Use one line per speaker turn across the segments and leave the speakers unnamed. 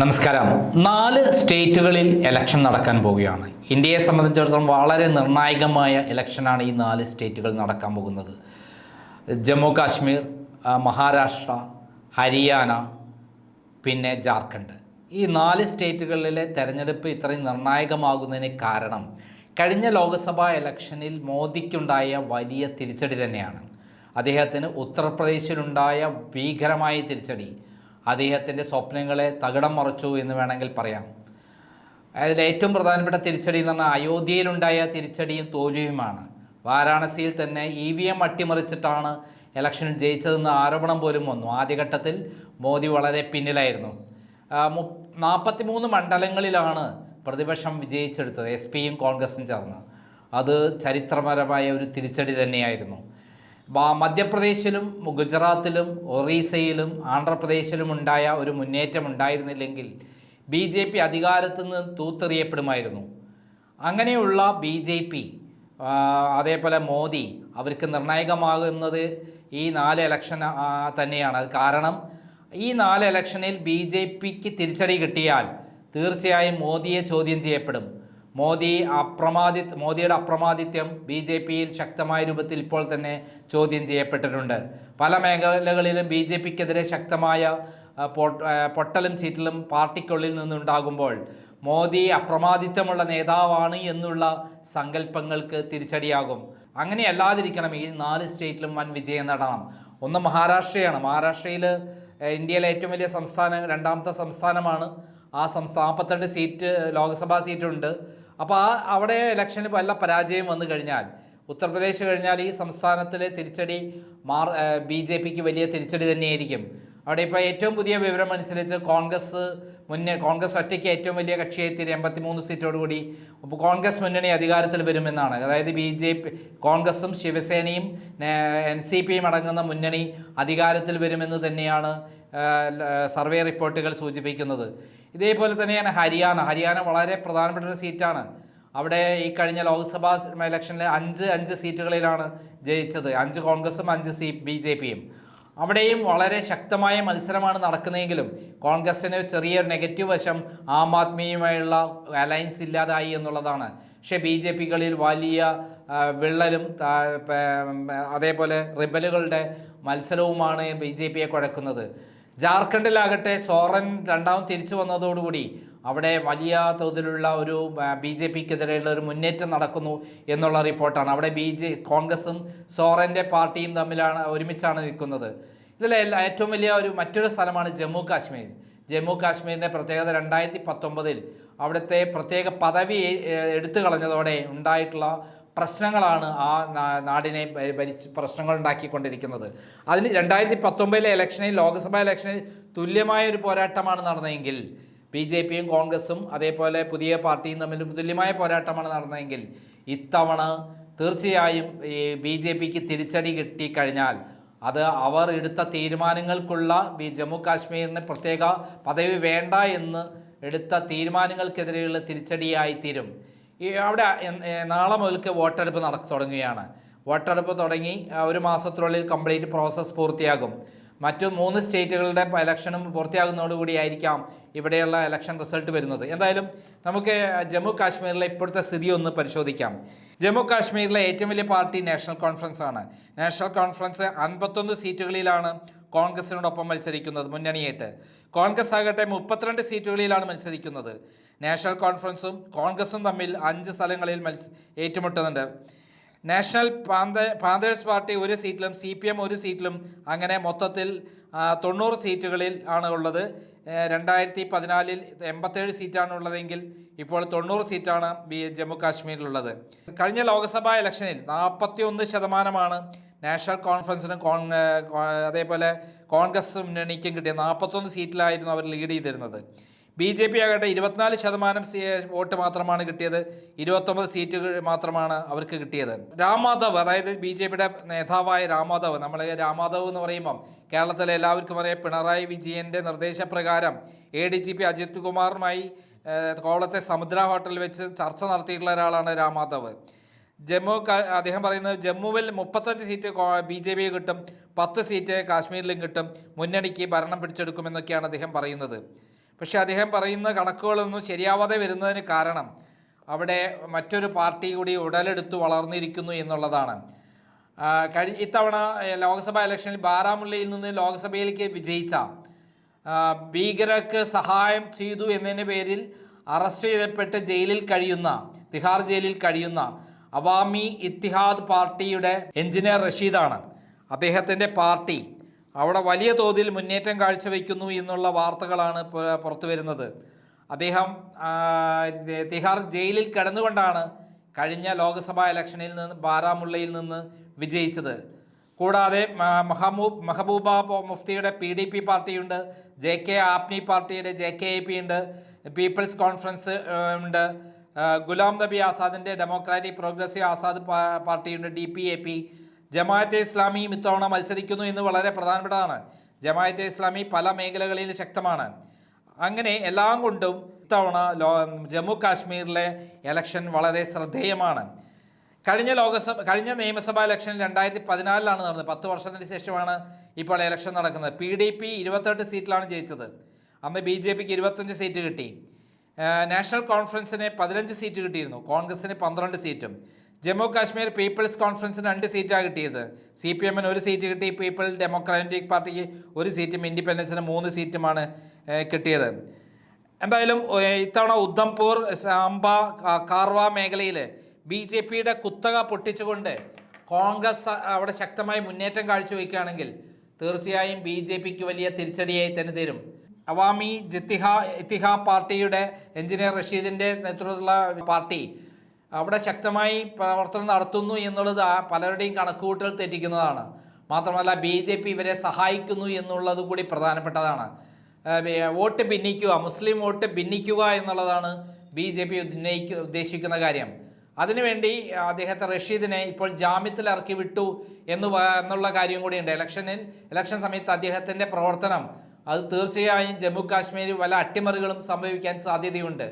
നമസ്കാരം. നാല് സ്റ്റേറ്റുകളിൽ ഇലക്ഷൻ നടക്കാൻ പോവുകയാണ്. ഇന്ത്യയെ സംബന്ധിച്ചിടത്തോളം വളരെ നിർണായകമായ ഇലക്ഷനാണ് ഈ നാല് സ്റ്റേറ്റുകൾ നടക്കാൻ പോകുന്നത്. ജമ്മു കാശ്മീർ മഹാരാഷ്ട്ര ഹരിയാന പിന്നെ ജാർഖണ്ഡ്. ഈ നാല് സ്റ്റേറ്റുകളിലെ തെരഞ്ഞെടുപ്പ് ഇത്രയും നിർണായകമാകുന്നതിന് കാരണം കഴിഞ്ഞ ലോക്സഭാ ഇലക്ഷനിൽ മോദിക്കുണ്ടായ വലിയ തിരിച്ചടി തന്നെയാണ്. അദ്ദേഹത്തിന് ഉത്തർപ്രദേശിലുണ്ടായ ഭീകരമായ തിരിച്ചടി അദ്ദേഹത്തിന്റെ സ്വപ്നങ്ങളെ തകിടം മറച്ചു എന്ന് വേണമെങ്കിൽ പറയാം. അതിൽ ഏറ്റവും പ്രധാനപ്പെട്ട തിരിച്ചടി എന്ന് പറഞ്ഞാൽ അയോധ്യയിലുണ്ടായ തിരിച്ചടിയും തോൽവിയുമാണ്. വാരാണസിയിൽ തന്നെ ഇ വി എം അട്ടിമറിച്ചിട്ടാണ് ഇലക്ഷനിൽ ജയിച്ചതെന്ന് ആരോപണം പോലും വന്നു. ആദ്യഘട്ടത്തിൽ മോദി വളരെ പിന്നിലായിരുന്നു. നാൽപ്പത്തി മൂന്ന് മണ്ഡലങ്ങളിലാണ് പ്രതിപക്ഷം വിജയിച്ചെടുത്തത്. എസ് പിയും കോൺഗ്രസും ചേർന്ന്. അത് ചരിത്രപരമായ ഒരു തിരിച്ചടി തന്നെയായിരുന്നു. മധ്യപ്രദേശിലും ഗുജറാത്തിലും ഒറീസയിലും ആന്ധ്രാപ്രദേശിലും ഉണ്ടായ ഒരു മുന്നേറ്റം ഉണ്ടായിരുന്നില്ലെങ്കിൽ ബി ജെ പി അധികാരത്തിൽ നിന്ന് തൂത്തെറിയപ്പെടുമായിരുന്നു. അങ്ങനെയുള്ള ബി ജെ പി അതേപോലെ മോദി അവർക്ക് നിർണായകമാകുന്നത് ഈ നാല് ഇലക്ഷൻ തന്നെയാണ്. കാരണം ഈ നാല് ഇലക്ഷനിൽ ബി ജെ പിക്ക് തിരിച്ചടി കിട്ടിയാൽ തീർച്ചയായും മോദിയെ ചോദ്യം ചെയ്യപ്പെടും. മോദി അപ്രമാദി മോദിയുടെ അപ്രമാദിത്യം ബി ജെ പിയിൽ ശക്തമായ രൂപത്തിൽ ഇപ്പോൾ തന്നെ ചോദ്യം ചെയ്യപ്പെട്ടിട്ടുണ്ട്. പല മേഖലകളിലും ബി ജെ പിക്കെതിരെ ശക്തമായ പൊട്ടലും ചീറ്റലും പാർട്ടിക്കുള്ളിൽ നിന്നുണ്ടാകുമ്പോൾ മോദി അപ്രമാദിത്വമുള്ള നേതാവാണ് എന്നുള്ള സങ്കല്പങ്ങൾക്ക് തിരിച്ചടിയാകും. അങ്ങനെ അല്ലാതിരിക്കണം ഈ നാല് സ്റ്റേറ്റിലും വൻ വിജയം നേടണം. ഒന്ന് മഹാരാഷ്ട്രയാണ്. മഹാരാഷ്ട്രയിൽ ഇന്ത്യയിലെ ഏറ്റവും വലിയ സംസ്ഥാനം രണ്ടാമത്തെ സംസ്ഥാനമാണ്. ആ സംസ്ഥാന നാൽപ്പത്തെട്ട് സീറ്റ് ലോക്സഭാ സീറ്റുണ്ട്. അപ്പോൾ ആ അവിടെ ഇലക്ഷനിൽ വല്ല പരാജയം വന്നു കഴിഞ്ഞാൽ ഉത്തർപ്രദേശ് കഴിഞ്ഞാൽ ഈ സംസ്ഥാനത്തിലെ തിരിച്ചടി മാർ ബി ജെ പിക്ക് വലിയ തിരിച്ചടി തന്നെയായിരിക്കും. അവിടെ ഇപ്പോൾ ഏറ്റവും പുതിയ വിവരം അനുസരിച്ച് കോൺഗ്രസ് മുന്നേ കോൺഗ്രസ് ഒറ്റയ്ക്ക് ഏറ്റവും വലിയ കക്ഷിയായി തീരും എൺപത്തി മൂന്ന് സീറ്റോടുകൂടി അപ്പോൾ കോൺഗ്രസ് മുന്നണി അധികാരത്തിൽ വരുമെന്നാണ്. അതായത് ബി ജെ പി കോൺഗ്രസും ശിവസേനയും എൻ സി പിയും അടങ്ങുന്ന മുന്നണി അധികാരത്തിൽ വരുമെന്ന് തന്നെയാണ് സർവേ റിപ്പോർട്ടുകൾ സൂചിപ്പിക്കുന്നത്. ഇതേപോലെ തന്നെയാണ് ഹരിയാന. ഹരിയാന വളരെ പ്രധാനപ്പെട്ട ഒരു സീറ്റാണ്. അവിടെ ഈ കഴിഞ്ഞ ലോക്സഭാ ഇലക്ഷനിൽ അഞ്ച് അഞ്ച് സീറ്റുകളിലാണ് ജയിച്ചത്. അഞ്ച് കോൺഗ്രസും അഞ്ച് സി ബി ജെ പിയും. അവിടെയും വളരെ ശക്തമായ മത്സരമാണ് നടക്കുന്നതെങ്കിലും കോൺഗ്രസ്സിന് ചെറിയൊരു നെഗറ്റീവ് വശം ആം ആദ്മിയുമായുള്ള അലയൻസ് ഇല്ലാതായി എന്നുള്ളതാണ്. പക്ഷേ ബി ജെ പികളിൽ വലിയ വിള്ളലും അതേപോലെ റിബലുകളുടെ മത്സരവുമാണ് ബി ജെ പിയെ കുഴക്കുന്നത്. ജാർഖണ്ഡിലാകട്ടെ സോറൻ രണ്ടാമത് തിരിച്ചു വന്നതോടുകൂടി അവിടെ വലിയ തോതിലുള്ള ഒരു ബി ജെ പിക്കെതിരെയുള്ള ഒരു മുന്നേറ്റം നടക്കുന്നു എന്നുള്ള റിപ്പോർട്ടാണ്. അവിടെ ബി ജെ കോൺഗ്രസും സോറന്റെ പാർട്ടിയും തമ്മിലാണ് ഒരുമിച്ചാണ് നിൽക്കുന്നത്. ഇതിലെ ഏറ്റവും വലിയ ഒരു മറ്റൊരു സ്ഥലമാണ് ജമ്മു കാശ്മീർ. ജമ്മു കാശ്മീരിന്റെ പ്രത്യേകത രണ്ടായിരത്തി പത്തൊമ്പതിൽ അവിടുത്തെ പ്രത്യേക പദവി എടുത്തു കളഞ്ഞതോടെ ഉണ്ടായിട്ടുള്ള പ്രശ്നങ്ങളാണ് ആ നാടിനെ ഭരിച്ച് പ്രശ്നങ്ങൾ ഉണ്ടാക്കിക്കൊണ്ടിരിക്കുന്നത്. അതിന് രണ്ടായിരത്തി പത്തൊമ്പതിലെ ഇലക്ഷനിൽ ലോക്സഭാ ഇലക്ഷനിൽ തുല്യമായ ഒരു പോരാട്ടമാണ് നടന്നതെങ്കിൽ ബി ജെ പിയും കോൺഗ്രസും അതേപോലെ പുതിയ പാർട്ടിയും തമ്മിൽ തുല്യമായ പോരാട്ടമാണ് നടന്നതെങ്കിൽ ഇത്തവണ തീർച്ചയായും ഈ ബി ജെ പിക്ക് തിരിച്ചടി കിട്ടിക്കഴിഞ്ഞാൽ അത് അവർ എടുത്ത തീരുമാനങ്ങൾക്കുള്ള ബി ജമ്മു കാശ്മീരിന് പ്രത്യേക പദവി വേണ്ട എന്ന് എടുത്ത തീരുമാനങ്ങൾക്കെതിരെയുള്ള തിരിച്ചടിയായി തീരും. ഈ അവിടെ നാളെ മുതൽക്ക് വോട്ടെടുപ്പ് നട തുടങ്ങുകയാണ്. വോട്ടെടുപ്പ് തുടങ്ങി ഒരു മാസത്തിനുള്ളിൽ കംപ്ലീറ്റ് പ്രോസസ്സ് പൂർത്തിയാകും. മറ്റു മൂന്ന് സ്റ്റേറ്റുകളുടെ ഇലക്ഷനും പൂർത്തിയാകുന്നതോടുകൂടി ആയിരിക്കാം ഇവിടെയുള്ള ഇലക്ഷൻ റിസൾട്ട് വരുന്നത്. എന്തായാലും നമുക്ക് ജമ്മു കാശ്മീരിലെ ഇപ്പോഴത്തെ സ്ഥിതി ഒന്ന് പരിശോധിക്കാം. ജമ്മു കാശ്മീരിലെ ഏറ്റവും വലിയ പാർട്ടി നാഷണൽ കോൺഫറൻസ് ആണ്. നാഷണൽ കോൺഫറൻസ് അൻപത്തൊന്ന് സീറ്റുകളിലാണ് കോൺഗ്രസിനോടൊപ്പം മത്സരിക്കുന്നത് മുന്നണിയായിട്ട് കോൺഗ്രസ് ആകട്ടെ മുപ്പത്തിരണ്ട് സീറ്റുകളിലാണ് മത്സരിക്കുന്നത്. നാഷണൽ കോൺഫറൻസും കോൺഗ്രസും തമ്മിൽ അഞ്ച് സ്ഥലങ്ങളിൽ മത്സ ഏറ്റുമുട്ടുന്നുണ്ട്. നാഷണൽ പാന്ത പാന്തേഴ്സ് പാർട്ടി ഒരു സീറ്റിലും സി പി എം ഒരു സീറ്റിലും അങ്ങനെ മൊത്തത്തിൽ തൊണ്ണൂറ് സീറ്റുകളിൽ ആണ് ഉള്ളത്. രണ്ടായിരത്തി പതിനാലിൽ എൺപത്തേഴ് സീറ്റാണ് ഉള്ളതെങ്കിൽ ഇപ്പോൾ തൊണ്ണൂറ് സീറ്റാണ് ബി ജമ്മു കാശ്മീരിലുള്ളത്. കഴിഞ്ഞ ലോക്സഭാ ഇലക്ഷനിൽ നാൽപ്പത്തി ഒന്ന് ശതമാനമാണ് നാഷണൽ കോൺഫറൻസിനും കോൺ അതേപോലെ കോൺഗ്രസ് മുന്നണിക്കും കിട്ടിയ നാൽപ്പത്തൊന്ന് സീറ്റിലായിരുന്നു അവർ ലീഡ് ചെയ്തിരുന്നത്. ബി ജെ പി ആകട്ടെ ഇരുപത്തിനാല് ശതമാനം വോട്ട് മാത്രമാണ് കിട്ടിയത്. ഇരുപത്തൊമ്പത് സീറ്റുകൾ മാത്രമാണ് അവർക്ക് കിട്ടിയത്. രാം മാധവ് അതായത് ബി ജെ പിയുടെ നേതാവായ രാം മാധവ് നമ്മൾ രാം മാധവ് എന്ന് പറയുമ്പം കേരളത്തിലെ എല്ലാവർക്കും അറിയാം പിണറായി വിജയന്റെ നിർദ്ദേശപ്രകാരം A D G P Ajith കുമാറുമായി കോവളത്തെ സമുദ്ര ഹോട്ടലിൽ വെച്ച് ചർച്ച നടത്തിയിട്ടുള്ള ഒരാളാണ് രാം മാധവ്. ജമ്മു അദ്ദേഹം പറയുന്നത് ജമ്മുവിൽ മുപ്പത്തഞ്ച് സീറ്റ് ബി ജെ പി കിട്ടും പത്ത് സീറ്റ് കാശ്മീരിലും കിട്ടും മുന്നണിക്ക് ഭരണം പിടിച്ചെടുക്കുമെന്നൊക്കെയാണ് അദ്ദേഹം പറയുന്നത്. പക്ഷേ അദ്ദേഹം പറയുന്ന കണക്കുകളൊന്നും ശരിയാവാതെ വരുന്നതിന് കാരണം അവിടെ മറ്റൊരു പാർട്ടി കൂടി ഉടലെടുത്ത് വളർന്നിരിക്കുന്നു എന്നുള്ളതാണ്. കഴി ഇത്തവണ ലോക്സഭാ ഇലക്ഷനിൽ ബാരാമുള്ളയിൽ നിന്ന് ലോക്സഭയിലേക്ക് വിജയിച്ച ഭീകരക്ക് സഹായം ചെയ്തു എന്നതിന്റെ പേരിൽ അറസ്റ്റ് ചെയ്യപ്പെട്ട് ജയിലിൽ കഴിയുന്ന തിഹാർ ജയിലിൽ കഴിയുന്ന അവാമി ഇത്തിഹാദ് പാർട്ടിയുടെ എഞ്ചിനീയർ റഷീദാണ്. അദ്ദേഹത്തിന്റെ പാർട്ടി അവിടെ വലിയ തോതിൽ മുന്നേറ്റം കാഴ്ചവെക്കുന്നു എന്നുള്ള വാർത്തകളാണ് പുറത്തു വരുന്നത്. അദ്ദേഹം തിഹാർ ജയിലിൽ കിടന്നുകൊണ്ടാണ് കഴിഞ്ഞ ലോക്സഭാ ഇലക്ഷനിൽ നിന്ന് ബാരാമുള്ളയിൽ നിന്ന് വിജയിച്ചത്. കൂടാതെ മഹമൂബ് മഹബൂ മെഹബൂബ മുഫ്തിയുടെ പി ഡി പി പാർട്ടിയുണ്ട് ജെ കെ ആപ്നി പാർട്ടിയുടെ ജെ കെ എ പി ഉണ്ട് പീപ്പിൾസ് കോൺഫറൻസ് ഉണ്ട് ഗുലാം നബി ആസാദിന്റെ Democratic progressive Azad പാർട്ടിയുണ്ട് D P A P Jamaat-e ഇസ്ലാമിയും ഇത്തവണ മത്സരിക്കുന്നു എന്ന് വളരെ പ്രധാനപ്പെട്ടതാണ്. ജമാഅത്തെ ഇസ്ലാമി പല മേഖലകളിൽ ശക്തമാണ്. അങ്ങനെ എല്ലാം കൊണ്ടും ഇത്തവണ ലോ ജമ്മു കാശ്മീരിലെ ഇലക്ഷൻ വളരെ ശ്രദ്ധേയമാണ്. കഴിഞ്ഞ ലോകസഭ കഴിഞ്ഞ നിയമസഭാ ഇലക്ഷൻ രണ്ടായിരത്തി പതിനാലിലാണ് നടന്നത്. പത്ത് വർഷത്തിന് ശേഷമാണ് ഇപ്പോൾ ഇലക്ഷൻ നടക്കുന്നത്. പി ഡി പി ഇരുപത്തെട്ട് സീറ്റിലാണ് ജയിച്ചത്. അന്ന് ബി ജെ പിക്ക് ഇരുപത്തഞ്ച് സീറ്റ് കിട്ടി. നാഷണൽ കോൺഫറൻസിന് പതിനഞ്ച് സീറ്റ് കിട്ടിയിരുന്നു. കോൺഗ്രസിന് പന്ത്രണ്ട് സീറ്റും. ജമ്മു കാശ്മീർ പീപ്പിൾസ് കോൺഫറൻസിന് രണ്ട് സീറ്റാണ് കിട്ടിയത്. സി പി എമ്മിന് ഒരു സീറ്റ് കിട്ടി പീപ്പിൾ ഡെമോക്രാറ്റിക് പാർട്ടിക്ക് ഒരു സീറ്റും ഇൻഡിപെൻഡൻസിന് മൂന്ന് സീറ്റുമാണ് കിട്ടിയത്. എന്തായാലും ഇത്തവണ ഉദ്ധംപൂർ സാംബ കാർവ മേഖലയിൽ ബി ജെ പിയുടെ കുത്തക പൊട്ടിച്ചുകൊണ്ട് കോൺഗ്രസ് അവിടെ ശക്തമായി മുന്നേറ്റം കാഴ്ചവെക്കുകയാണെങ്കിൽ തീർച്ചയായും ബി ജെ പിക്ക് വലിയ തിരിച്ചടിയായി തന്നെ തരും. അവാമി ജിത്തിഹ ഇത്തിഹ പാർട്ടിയുടെ എഞ്ചിനീയർ റഷീദിന്റെ നേതൃത്വത്തിലുള്ള പാർട്ടി അവിടെ ശക്തമായി പ്രവർത്തനം നടത്തുന്നു എന്നുള്ളത് പലരുടെയും കണക്കുകൂട്ടൽ തെറ്റിക്കുന്നതാണ്. മാത്രമല്ല ബി ജെ പി ഇവരെ സഹായിക്കുന്നു എന്നുള്ളത് കൂടി പ്രധാനപ്പെട്ടതാണ്. വോട്ട് ഭിന്നിക്കുക മുസ്ലിം വോട്ട് ഭിന്നിക്കുക എന്നുള്ളതാണ് ബി ജെ പി ഉന്നയിക്ക ഉദ്ദേശിക്കുന്ന കാര്യം. അതിനുവേണ്ടി അദ്ദേഹത്തെ റഷീദിനെ ഇപ്പോൾ ജാമ്യത്തിൽ ഇറക്കി വിട്ടു എന്ന് എന്നുള്ള കാര്യം കൂടിയുണ്ട്. ഇലക്ഷനിൽ ഇലക്ഷൻ സമയത്ത് അദ്ദേഹത്തിന്റെ പ്രവർത്തനം അത് തീർച്ചയായും ജമ്മു കാശ്മീരിൽ പല അട്ടിമറികളും സംഭവിക്കാൻ സാധ്യതയുണ്ട്.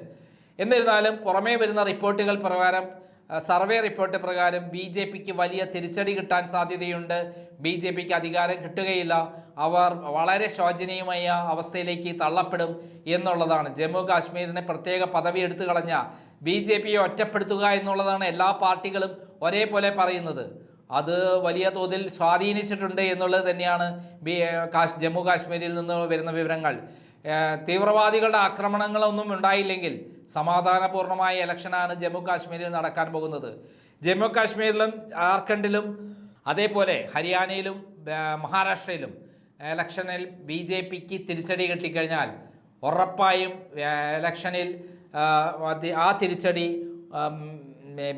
എന്നിരുന്നാലും പുറമേ വരുന്ന റിപ്പോർട്ടുകൾ പ്രകാരം സർവേ റിപ്പോർട്ട് പ്രകാരം ബി ജെ പിക്ക് വലിയ തിരിച്ചടി കിട്ടാൻ സാധ്യതയുണ്ട്. ബി ജെ പിക്ക് അധികാരം കിട്ടുകയില്ല. അവർ വളരെ ശോചനീയമായ അവസ്ഥയിലേക്ക് തള്ളപ്പെടും എന്നുള്ളതാണ്. ജമ്മു കാശ്മീരിനെ പ്രത്യേക പദവി എടുത്തു കളഞ്ഞ ബി ജെ പിയെ ഒറ്റപ്പെടുത്തുക എന്നുള്ളതാണ് എല്ലാ പാർട്ടികളും ഒരേപോലെ പറയുന്നത്. അത് വലിയ തോതിൽ സ്വാധീനിച്ചിട്ടുണ്ട് എന്നുള്ളത് തന്നെയാണ് ബി ജമ്മു കാശ്മീരിൽ നിന്ന് വരുന്ന വിവരങ്ങൾ. തീവ്രവാദികളുടെ ആക്രമണങ്ങളൊന്നും ഉണ്ടായില്ലെങ്കിൽ സമാധാനപൂർണമായ ഇലക്ഷനാണ് ജമ്മു കാശ്മീരിൽ നടക്കാൻ പോകുന്നത്. ജമ്മു കാശ്മീരിലും ജാർഖണ്ഡിലും അതേപോലെ ഹരിയാനയിലും മഹാരാഷ്ട്രയിലും ഇലക്ഷനിൽ ബി ജെ പിക്ക് തിരിച്ചടി കിട്ടിക്കഴിഞ്ഞാൽ ഉറപ്പായും ഇലക്ഷനിൽ ആ തിരിച്ചടി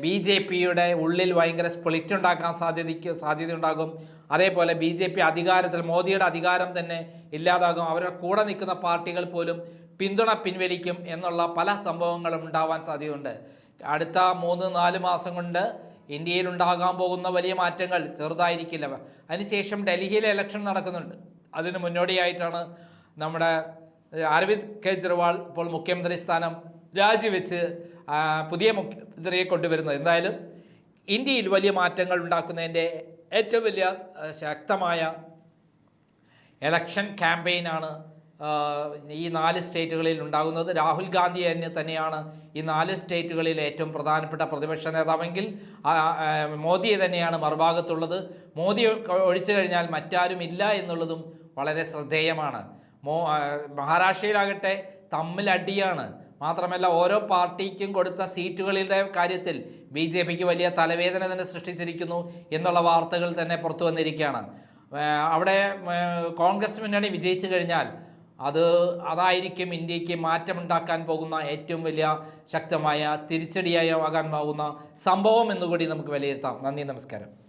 ബി ജെ പിയുടെ ഉള്ളിൽ ഭയങ്കര സ്പ്ലിറ്റ് ഉണ്ടാക്കാൻ സാധ്യതയ്ക്ക് സാധ്യതയുണ്ടാകും. അതേപോലെ ബി ജെ പി അധികാരത്തിൽ മോദിയുടെ അധികാരം തന്നെ ഇല്ലാതാകും. അവരുടെ കൂടെ നിൽക്കുന്ന പാർട്ടികൾ പോലും പിന്തുണ പിൻവലിക്കും എന്നുള്ള പല സംഭവങ്ങളും ഉണ്ടാവാൻ സാധ്യതയുണ്ട്. അടുത്ത മൂന്ന് നാല് മാസം കൊണ്ട് ഇന്ത്യയിൽ ഉണ്ടാകാൻ പോകുന്ന വലിയ മാറ്റങ്ങൾ ചെറുതായിരിക്കില്ല. അതിനുശേഷം ഡൽഹിയിലെ ഇലക്ഷൻ നടക്കുന്നുണ്ട്. അതിന് മുന്നോടിയായിട്ടാണ് നമ്മുടെ അരവിന്ദ് കെജ്രിവാൾ ഇപ്പോൾ മുഖ്യമന്ത്രി സ്ഥാനം രാജിവെച്ച് പുതിയ മുഖ്യമന്ത്രിയെ കൊണ്ടുവരുന്നത്. എന്തായാലും ഇന്ത്യയിൽ വലിയ മാറ്റങ്ങൾ ഉണ്ടാക്കുന്നതിന്റെ ഏറ്റവും വലിയ ശക്തമായ എലക്ഷൻ ക്യാമ്പയിനാണ് ഈ നാല് സ്റ്റേറ്റുകളിൽ ഉണ്ടാകുന്നത്. രാഹുൽ ഗാന്ധി തന്നെ തന്നെയാണ് ഈ നാല് സ്റ്റേറ്റുകളിൽ ഏറ്റവും പ്രധാനപ്പെട്ട പ്രതിപക്ഷ നേതാവെങ്കിൽ മോദിയെ തന്നെയാണ് മറുഭാഗത്തുള്ളത്. മോദി ഒഴിച്ചു കഴിഞ്ഞാൽ മറ്റാരും ഇല്ല എന്നുള്ളതും വളരെ ശ്രദ്ധേയമാണ്. മോ മഹാരാഷ്ട്രയിലാകട്ടെ തമ്മിലടിയാണ് മാത്രമല്ല ഓരോ പാർട്ടിക്കും കൊടുത്ത സീറ്റുകളുടെ കാര്യത്തിൽ ബി ജെ പിക്ക് വലിയ തലവേദന തന്നെ സൃഷ്ടിച്ചിരിക്കുന്നു എന്നുള്ള വാർത്തകൾ തന്നെ പുറത്തു വന്നിരിക്കുകയാണ്. അവിടെ കോൺഗ്രസ് മുന്നണി വിജയിച്ചു കഴിഞ്ഞാൽ അത് അതായിരിക്കും ഇന്ത്യയ്ക്ക് മാറ്റമുണ്ടാക്കാൻ പോകുന്ന ഏറ്റവും വലിയ ശക്തമായ തിരിച്ചടിയായി ആകാൻ പോകുന്ന സംഭവം എന്നുകൂടി നമുക്ക് വിലയിരുത്താം. നന്ദി നമസ്കാരം.